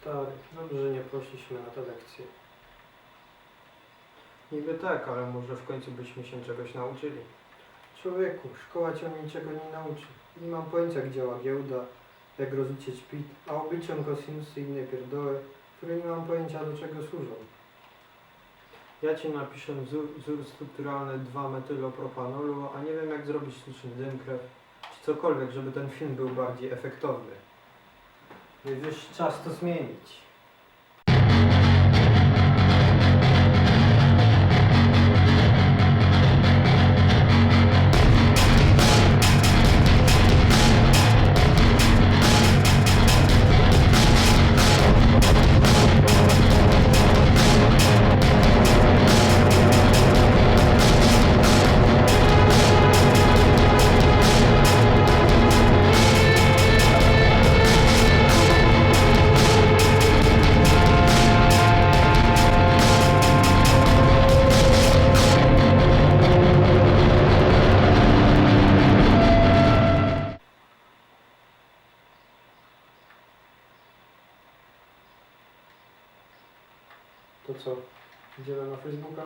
Stary, dobrze, że nie poszliśmy na tę lekcję. Niby tak, ale może w końcu byśmy się czegoś nauczyli. Człowieku, szkoła cię niczego nie nauczy. Nie mam pojęcia, jak działa giełda, jak rozliczyć PIT, a obliczam kosinusy i inne pierdoły, które nie mam pojęcia, do czego służą. Ja ci napiszę wzór, wzór strukturalny 2-metylopropanolu, a nie wiem jak zrobić sztuczny dym krew, czy cokolwiek, żeby ten film był bardziej efektowny. Najwyższy czas to zmienić. To co? Idziemy na Facebooka?